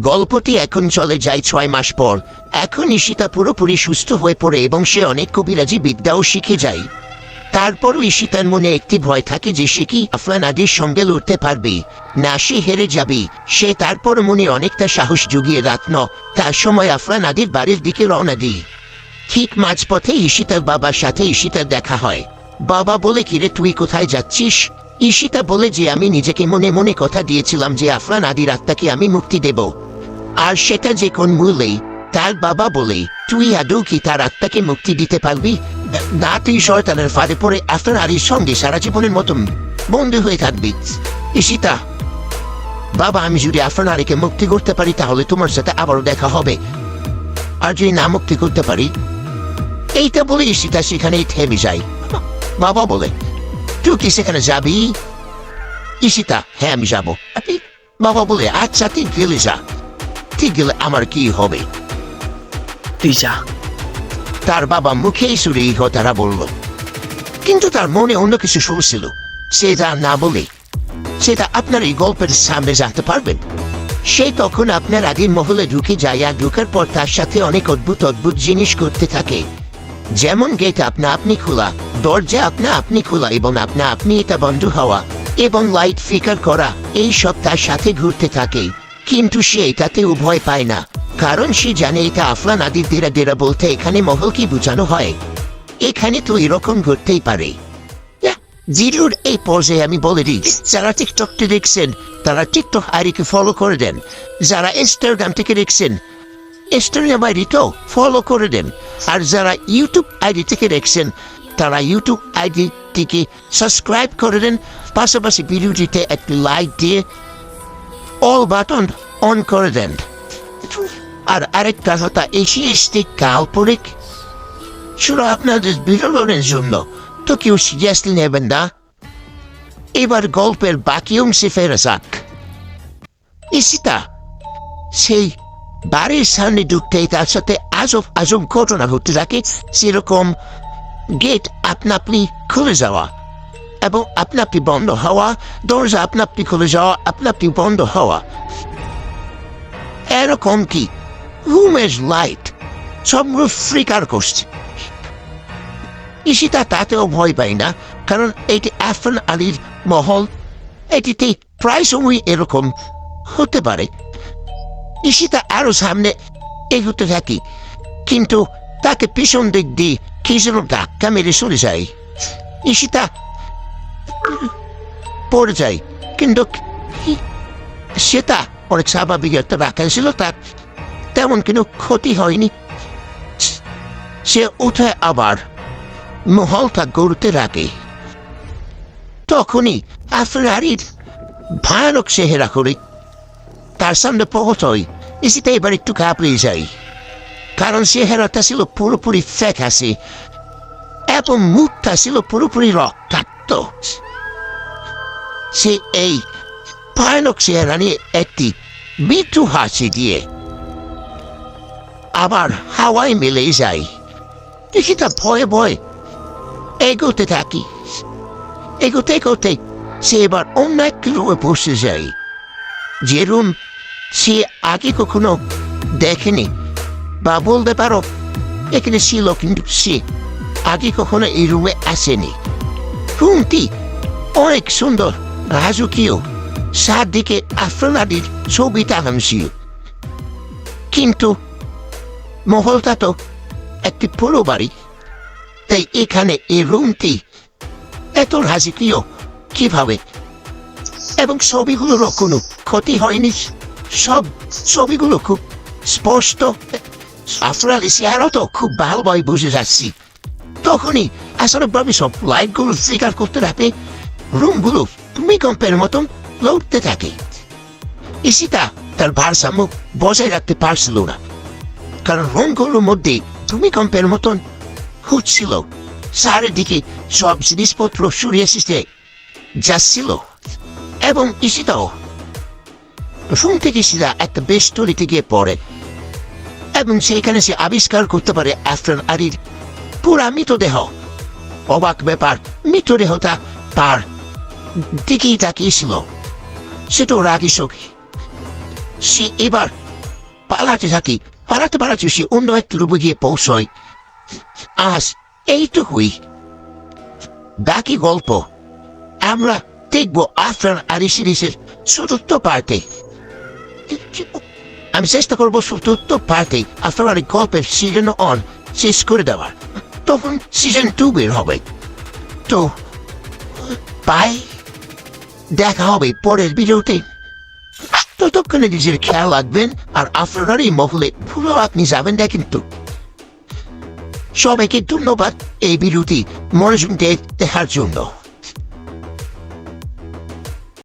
গল্পটি এখন চলে যায় ছয় মাস পর। এখন ঈশিতা পুরোপুরি সুস্থ হয়ে পড়ে এবং সে অনেক কবিরাজি বিদ্যাও শিখে যায়। তারপরও ঈশিতার মনে একটি ভয় থাকে যে সে কি আফরান আদির সঙ্গে লড়তে পারবে? না, সে হেরে যাবে। সে তারপর মনে অনেকটা সাহস জুগিয়ে রাখল তার সময় আফরান আদির বাড়ির দিকে রওনা দিই। ঠিক মাঝপথে ঈশিতার বাবার সাথে ঈশিতার দেখা হয়। বাবা বলে, কিরে, তুই কোথায় যাচ্ছিস? ঈশিতা বলে যে, আমি নিজেকে মনে মনে কথা দিয়েছিলাম যে আফরান আদির আত্মাকে আমি মুক্তি দেব। আর সেটা যে কোন মূল্যেই তার বাবা বলে তুই আদৌ কি তার আত্মাকে মুক্তি দিতে পারবি? না, তুই শয়তানের ফাঁদে পড়ে আফরান আলীর সঙ্গে সারা জীবনের মতন বন্ধু হয়ে থাকবি। ঈশিতা, বাবা, আমি যদি আফরান আলীকে মুক্তি করতে পারি, তাহলে তোমার সাথে আবারও দেখা হবে। আর যদি না মুক্তি করতে পারি, এইটা বলে ঈশিতা সেখানেই থেমে যায়। বাবা বলে, তুই কি সেখানে যাবি? ঈশিতা হ্যাঁ আমি যাব। বাবা বলে আচ্ছা তুই গেলে যা। ঠিক গেলে আমার কি হবে? তুই যা। তার বাবা মুখেই সুরে এই কথাটা বলল। কিন্তু তার মনে অন্য কিছু শুনছিল সেটা না বলে সেটা আপনার এই গল্পের সামনে জানতে পারবেন। সে তখন আপনার আগের মহলে ঢুকে যায় আর ঢুকার পর তার সাথে অনেক অদ্ভুত অদ্ভুত জিনিস করতে থাকে। যেমন গেট আপনা আপনি খোলা দরজা আপনা আপনি খোলা এবং আপনা আপনি এটা বন্ধ হওয়া এবং লাইট ফিকার করা এই সব তার সাথে ঘুরতে থাকে। কিন্তু সে এটাতে উভয় পায় না, কারণ সে জানে এটা আফরান আদির দেরা দেরা বলতে এখানে মহল কি বোঝানো হয়। এখানে তো এরকম ঘটতেই পারে। জিরোর এই পর্যায়ে আমি বলে দিই, যারা টিকটকটি দেখছেন, তারা টিকটক আইডিকে ফলো করে দেন। যারা ইনস্টাগ্রাম থেকে দেখছেন ইনস্টাগ্রাম আইডিটাও ফলো করে দেন। আর যারা ইউটিউব আইডি থেকে দেখছেন, তারা ইউটিউব আইডিটিকে সাবস্ক্রাইব করে দেন। পাশাপাশি ভিডিওটিতে একটি লাইক দিয়ে অল বাটন অন করে দেন আর আরেকটা কথা এশিয়াস্টিক কাল্পনিক? শুধু আপনাদের বিনোদনের জন্য তো কেউ সিরিয়াসলি নেবেন না। এবার গল্পের বাকি অংশে ফেরা যাক। ইসিতা সেই বাড়ির সামনে ঢুকতেই তার সাথে আজব আজব ঘটনা ঘটতে থাকে। সেরকম গেট আপনা আপনি খুলে যাওয়া। এবং আপনা আপনি বন্ধ হওয়া? দরজা আপনা আপনি খুলে যাওয়া? আপনা আপনি বন্ধ হওয়া? এরকম কি? রুমের লাইট সবগুলো ফ্রিকার করছে। ঈশিতা তাতেও ভয় পায় না, কারণ এটি আফরান আলীর মহল। এটিতে প্রায় সময় এরকম হতে পারে। ঈশিতা আরও সামনে এগোতে থাকি, কিন্তু তাকে পিছন দিক দিয়ে কি যেন ধাক্কা মেরে সরে যায়। ঈশিতা পড়ে যায় কিন্তু সেটা অনেক স্বাভাবিক একটা রাখা ছিল তার তেমন কোনো ক্ষতি হয়নি। সে উঠে আবার মহলটা গড়তে রাখে তখনই আফরারির ভয়ানক চেহারা করে তার সামনে পৌঁছয়। এসিতে এবার একটু কাঁপড়ে যাই কারণ চেহারাটা ছিল পুরোপুরি ফ্যাকাশে এবং মুখটা ছিল পুরোপুরি রক্তাক্ত। ভয়ানক চেহারা নিয়ে একটি মৃত্যু হাসি দিয়ে আবার হাওয়ায় মিলে যায়। দেখিটা ভয়ে ভয়ে এগোতে থাকি। এগোতে এগোতে সে এবার অন্য একটি রুমে বসে যায়। যে রুম সে আগে কখনো দেখেনি বা বলতে পারো এখানে ছিল কিন্তু সে আগে আসেনি। রুমটি অনেক সুন্দর রাজকীয় চারদিকে আফ্রানাদির ছবি টানানো কিন্তু মহলটা তো একটি পুরো বাড়ি। তাই এখানে এই রুমটি এত রাজকীয় কীভাবে? এবং ছবিগুলোরও কোনো ক্ষতি হয়নি? সব ছবিগুলো খুব স্পষ্ট। আফরাল চেহারা তো খুব ভালোভাবে বুঝে যাচ্ছি। তখনই আসলে ভাবে সব লাইটগুলো ফিকার করতে থাকে রুমগুলো ভূমিকম্পের মতন লড়তে থাকে ইসিতা তার ভারসাম্য বজায় রাখতে পারছিল না কারণ রুমগুলোর মধ্যে ভূমিকম্পের মতন হচ্ছিল চারিদিকে সব জিনিসপত্র সরিয়ে এসেছে যাচ্ছিল এবং ইসিতাও রুম থেকে সিধা একটা বেষ্টনীতে গিয়ে পড়ে এবং সেখানে সে আবিষ্কার করতে পারে আফরান আরির পুরা মৃতদেহ অবাক ব্যাপার মৃতদেহটা তার দিকেই তাকিয়েছিল। সেটাও রাগি সখী। সে এবার পালাতে থাকি, পালাতে পালাতে সে অন্য একটা রূপে গিয়ে পৌঁছয়। আজ এইটুকুই। বাকি গল্প আমরা দেখব আফরান আরি সিরিজের চতুর্থ পার্টে। আমি চেষ্টা করব চতুর্থ পার্টে আফরান আরি গল্পের সিজন অন শেষ করে দেওয়ার। তখন সিজন টু বের হবে। তো বাই দেখা হবে পরের ভিডিওতে। ততক্ষণে নিজের খেয়াল রাখবেন আর আপনার এই মহলে পুরো আপনি যাবেন না কিন্তু। সবাইকে ধন্যবাদ এই ভিডিওটি মনোযোগ দেখার জন্য।